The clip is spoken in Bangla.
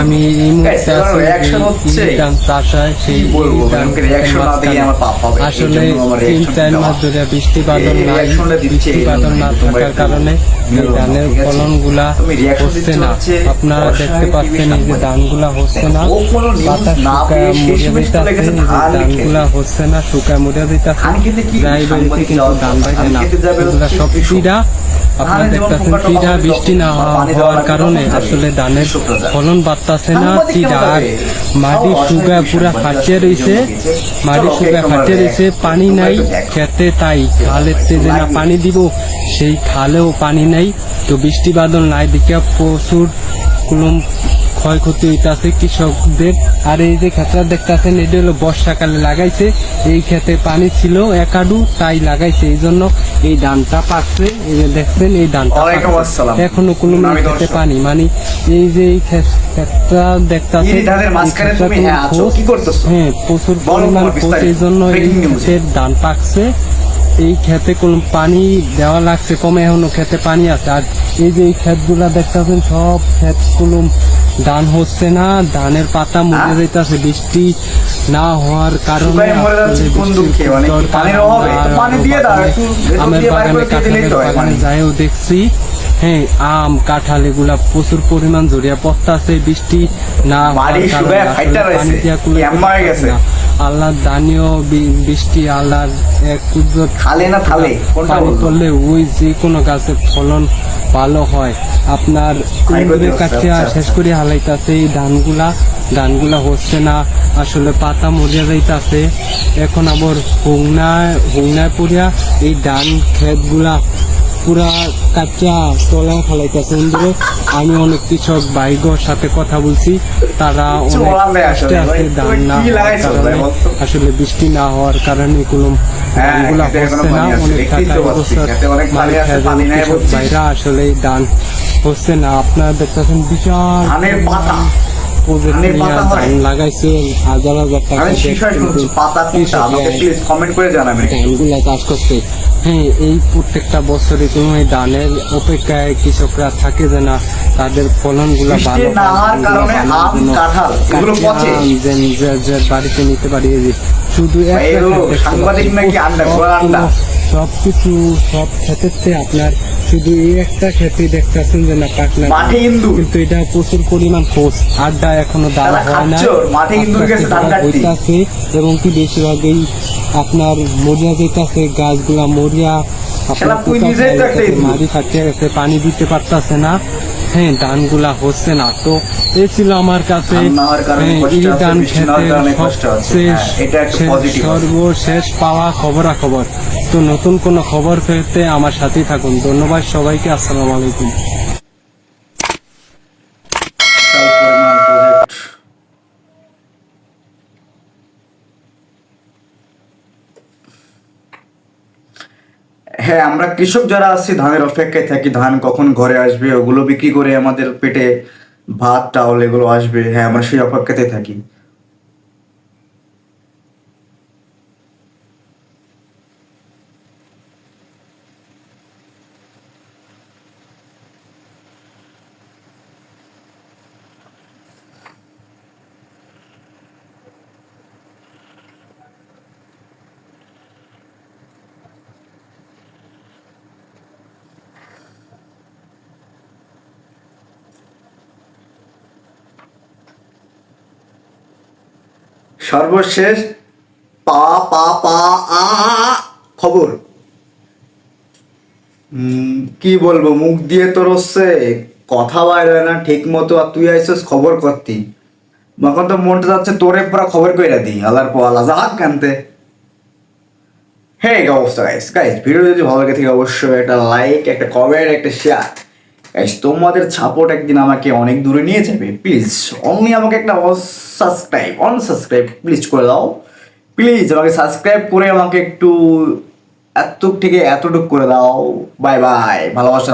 আমি সেই বলব, না দিলে আমার পাপ হবে। আসলে তিন চার মাস ধরে বৃষ্টি বাদল নাই বৃষ্টি বাদল না থাকার কারণে ধানের ফলনগুলা হচ্ছে না। আপনারা দেখতে পাচ্ছেন এই যে। ধানগুলা হচ্ছে না। পাতা শুকায় দিতেছে। ধানগুলা হচ্ছে না শুকায় মরে দিতেছে। যাই বাড়িতে কিন্তু ধান বাইরে না। সব কৃষক। আপনারা ধানে দেখতেছেন হবে বৃষ্টি না হওয়ার কারণে আসলে ধানের ফলন বাড়তাছে না কেন আর মাটি শুকায় পুরা ফাটিয়ে রয়েছে মাটি শুকায় ফাটিয়ে রয়েছে পানি নাই খেতে তাই খালের যে না পানি দিব সেই খালেও পানি নাই তো বৃষ্টি বাদল নাই দিকে প্রচুর কুলুম ক্ষয়ক্ষতি হইতাছে কৃষকদের। আর এই যে ক্ষেতটা দেখতেছেন এটা হলো বর্ষাকালে লাগাইছে। এই ক্ষেতে পানি ছিল একাডু তাই লাগাইছে। এই জন্য এই ধানটা পাকছে। এই যে দেখছেন এই ধানটা। এখনও কোনো খেতে পানি। মানে এই যে এই ক্ষেত- ক্ষেতটা তুমি হ্যাঁ? হ্যাঁ প্রচুর পরিমাণ এই জন্য এই। ক্ষেতের ধান পাকছে। এই খেতে কোন পানি দেওয়া লাগছে কমে এখনও খেতে পানি আছে। আর এই যে এই ক্ষেতগুলা দেখতেছেন সব ক্ষেত কুলুম ধান হচ্ছে না ধানের পাতা মরে? যাইতেছে বৃষ্টি না হওয়ার কারণে? মানে দাও, বাগানে- আমের কাঁঠালের বাগানে যাইও দেখছি হ্যাঁ আম কাঁঠাল এগুলা প্রচুর পরিমাণ জড়িয়া পড়তাছে বৃষ্টি না। আল্লাহর দানীয় বৃষ্টি আল্লাহর কুদরত খালে না থালে? পানি পড়লে ওই যে কোনো গাছের ফলন ভালো হয়। আপনার কাটিয়া আচ্ছা, শেষ করে হালাইতাছে এই ধানগুলা ধানগুলা হচ্ছে না আসলে পাতা মরিয়া যাইতাছে। এখন আবার হুংনায় হুংনায় পড়িয়া এই ধান ক্ষেতগুলা পুরা কাঁচা তলা ফেলাইতেছে। ইন্দুরে আমি অনেক কৃষক ভাইগোর সাথে কথা বলছি। তারা অনেক কষ্টে আছে ধান না হওয়ার কারণে আসলে বৃষ্টি না হওয়ার কারণে হ্যাঁ, ধানগুলা হচ্ছে না। অনেক টাকা কৃষক বলছিস। ভাইরা আসলে ধান হচ্ছে না। আপনারা দেখতেছেন বিশাল। প্রজেক্ট হয়? ধান লাগাইছে হাজার হাজার টাকা কমেন্ট করে জানাবেন চাষ করছে হ্যাঁ এই প্রত্যেকটা বছরে কোনো এই ধানের অপেক্ষায় কৃষকরা থাকে যে না তাদের ফলনগুলা বৃষ্টি ভালো বাড়িতে নিতে পারি শুধু? সব কিছু সব ক্ষেত্রে আপনার শুধু এই একটা ক্ষেত্রে দেখতেছেন যে না পাকনা মাঠে হিন্দু কিন্তু এটা প্রচুর পরিমাণ খোঁজ আড্ডা এখনও দাঁড় হয় না মাঠে ইন্দুর কাছে ধান কাটতে। হইতাছে। এবং কি বেশিরভাগই আপনার মরিয়া যেতেছে গাছগুলা মরিয়া আপনার। মাটি ফাটিয়ে গেছে পানি দিতে পারতাছে না। হ্যাঁ ধানগুলা হচ্ছে না। তো এ ছিল আমার কাছে। ধান হ্যাঁ, খেতে হ্যাঁ। সর্বশেষ পাওয়া খবরাখবর। তো নতুন কোন খবর পেতে আমার সাথেই থাকুন। ধন্যবাদ সবাইকে আসসালাম আলাইকুম বিশাল পরিমাণ প্রজেক্ট হ্যাঁ আমরা কৃষক যারা আছি, ধানের অপেক্ষায় থাকি, ধান কখন ঘরে আসবে, ওগুলো বিক্রি করে আমাদের পেটে ভাত, চাউল, এগুলো আসবে। হ্যাঁ আমরা সেই অপেক্ষাতে থাকি। সর্বশেষ পা পা পা, আ খবর। কি বলব, মুখ দিয়ে তোর হচ্ছে কথা বাইরে না, ঠিক মতো, আর তুই আইসস খবর করতি। এখন তো মনটা যাচ্ছে তোরে পুরা খবর কইরা দি আলার পর আলা যা কানতে। হে এই অবস্থা গাইস গাইস ভিডিও যদি ভালো লাগে থাকে অবশ্যই একটা লাইক একটা কমেন্ট একটা শেয়ার গাইস তোমাদের সাপোর্ট একদিন আমাকে অনেক দূরে নিয়ে যাবে। প্লিজ অমনি আমাকে একটা সাবস্ক্রাইব অনসাবস্ক্রাইব প্লিজ করে দাও। প্লিজ আমাকে সাবস্ক্রাইব করে আমাকে একটু এতটুক থেকে এতটুক করে দাও। বাই বাই ভালোবাসা।